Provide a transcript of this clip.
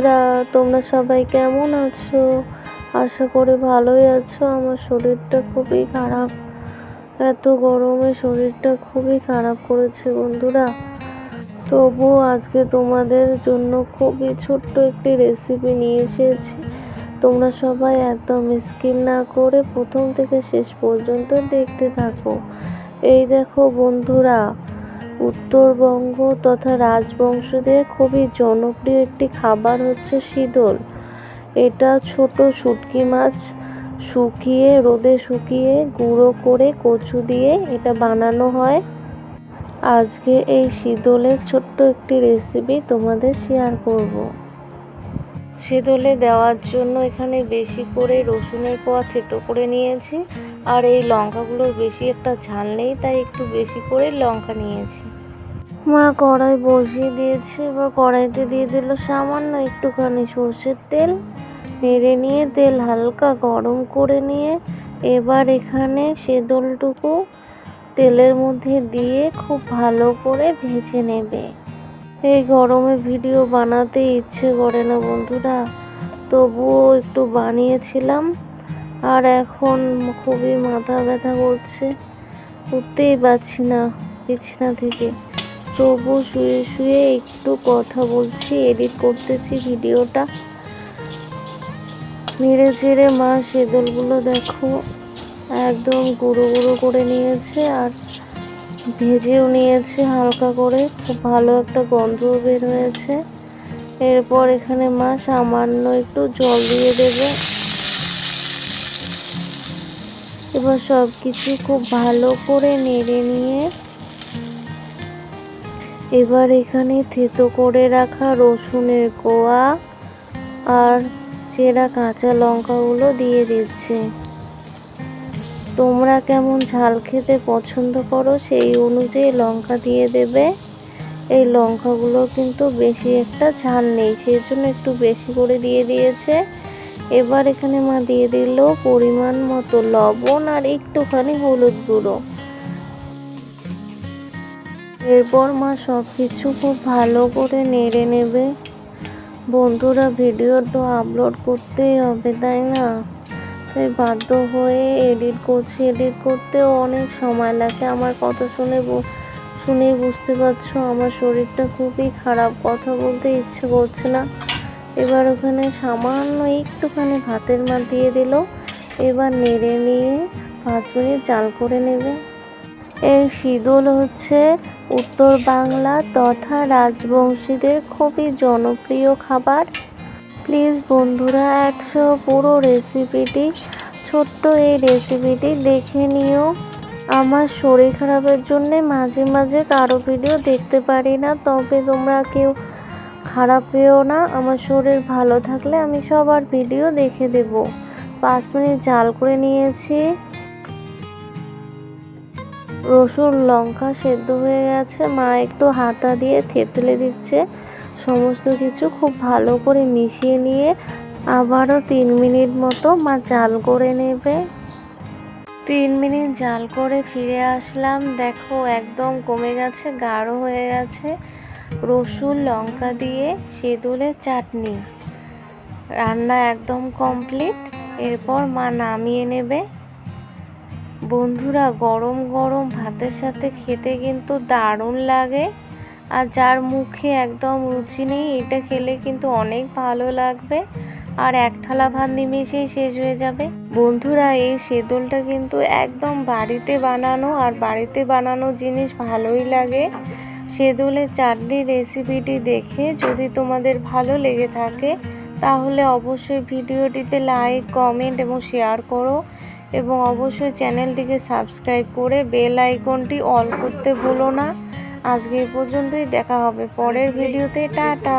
সবাই কেমন আছো? আশা করি ভালোই আছো। আমার শরীরটা খুবই খারাপ। এত গরমে শরীরটা খুবই খারাপ করেছে বন্ধুরা। তবুও আজকে তোমাদের জন্য খুবই ছোট্ট একটি রেসিপি নিয়ে এসেছি। তোমরা সবাই একদম স্কিপ না করে প্রথম থেকে শেষ পর্যন্ত দেখতে থাকো। এই দেখো বন্ধুরা উত্তরবঙ্গ তথা রাজবংশদের খুবই জনপ্রিয় একটি খাবার হচ্ছে শীতল এটা ছোট শুটকি মাছ শুকিয়ে, রোদে শুকিয়ে, গুঁড়ো করে কচু দিয়ে এটা বানানো হয় আজকে এই শীতলের ছোট্ট একটি রেসিপি তোমাদের শেয়ার করব। শীতলে দেওয়ার জন্য এখানে বেশি করে রসুনের কোয়া থেতো করে নিয়েছি। আর এই লঙ্কাগুলোর বেশি একটা ঝাল নেই, তাই একটু বেশি করে লঙ্কা নিয়েছি। মা কড়াই বসিয়ে দিয়েছে, এবার কড়াইতে দিয়ে দিল সামান্য একটুখানি সর্ষের তেল। নেড়ে নিয়ে তেল হালকা গরম করে নিয়ে এবার এখানে সেদলটুকু তেলের মধ্যে দিয়ে খুব ভালো করে ভেজে নেবে। এই গরমে ভিডিও বানাতে ইচ্ছে করে না বন্ধুরা। তবুও একটু বানিয়েছিলাম, আর এখন খুবই মাথা ব্যথা করছে। উঠতেই পারছি না বিছানা থেকে। তবু শুয়ে শুয়ে একটু কথা বলছি এডিট করতেছি ভিডিওটা। নেড়ে চেড়ে মা সেদলগুলো দেখো, একদম গুঁড়ো গুঁড়ো করে নিয়েছে, আর ভেজেও নিয়েছে হালকা করে। খুব ভালো একটা গন্ধও বের হয়েছে। এরপর এখানে মা সামান্য একটু জল দিয়ে দেবে। এবার সব কিছু খুব ভালো করে নেড়ে নিয়ে এবার এখানে থেতো করে রাখা রসুনের কোয়া আর চেরা কাঁচা লঙ্কাগুলো দিয়ে দিচ্ছে। তোমরা কেমন ঝাল খেতে পছন্দ করো সেই অনুযায়ী লঙ্কা দিয়ে দেবে। এই লঙ্কাগুলো কিন্তু বেশি একটা ঝাল নেই সেই জন্য একটু বেশি করে দিয়ে দিয়েছে। এবার এখানে মা দিয়ে দিল পরিমাণ মতো লবণ আর একটুখানি হলুদ গুঁড়ো। এরপর মা সব কিছু খুব ভালো করে নেড়ে নেবে। বন্ধুরা ভিডিও তো আপলোড করতেই হবে, তাই না? বাধ্য হয়ে এডিট করছি, এডিট করতেও অনেক সময় লাগে। আমার কথা শুনে শুনেই বুঝতে পারছ, আমার শরীরটা খুবই খারাপ। কথা বলতে ইচ্ছে করছে না। এবার ওখানে সামান্য একটুখানি ভাতের মা দিয়ে দিল। এবার নেড়ে নিয়ে পাঁচ মিনিট জাল করে নেবে। এই শীতল হচ্ছে উত্তর বাংলা তথা রাজবংশীদের খুবই জনপ্রিয় খাবার। প্লিজ বন্ধুরা, একশো পুরো রেসিপিটি ছোট্ট এই রেসিপিটি দেখে নিও। আমার শরীর খারাপের জন্যে মাঝে মাঝে কারও ভিডিও দেখতে পারি না, তবে তোমরা কেউ খারাপ পেও না। আমার শরীর ভালো থাকলে আমি সবার ভিডিও দেখে দেব। পাঁচ মিনিট জাল করে নিয়েছি। রসুন, লঙ্কা সেদ্ধ হয়ে গেছে। মা একটু হাতা দিয়ে থেতলে দিচ্ছে। সমস্ত কিছু খুব ভালো করে মিশিয়ে নিয়ে আবারও তিন মিনিট মতো মা জাল করে নেবে। তিন মিনিট জাল করে ফিরে আসলাম। দেখো একদম কমে গেছে, গাঢ় হয়ে গেছে। রসুন, লঙ্কা দিয়ে সেদুলের চাটনি। রান্না একদম কমপ্লিট। এরপর মা নামিয়ে নেবে। বন্ধুরা, গরম গরম ভাতের সাথে খেতে কিন্তু দারুণ লাগে। আর যার মুখে একদম রুচি নেই, এটা খেলে কিন্তু অনেক ভালো লাগবে। আর এক থালা ভাত নিমেষেই শেষ হয়ে যাবে। বন্ধুরা, এই সেদলটা কিন্তু একদম বাড়িতে বানানো আর বাড়িতে বানানো জিনিস ভালোই লাগে। সেদুলের চাটনির রেসিপিটি দেখে যদি তোমাদের ভালো লেগে থাকে, তাহলে অবশ্যই ভিডিওটিতে লাইক কমেন্ট এবং শেয়ার করো এবং অবশ্যই চ্যানেলটিকে সাবস্ক্রাইব করে বেল আইকনটি অল করতে ভুলো না। আজকে এই পর্যন্তই দেখা হবে পরের ভিডিওতে টাটা।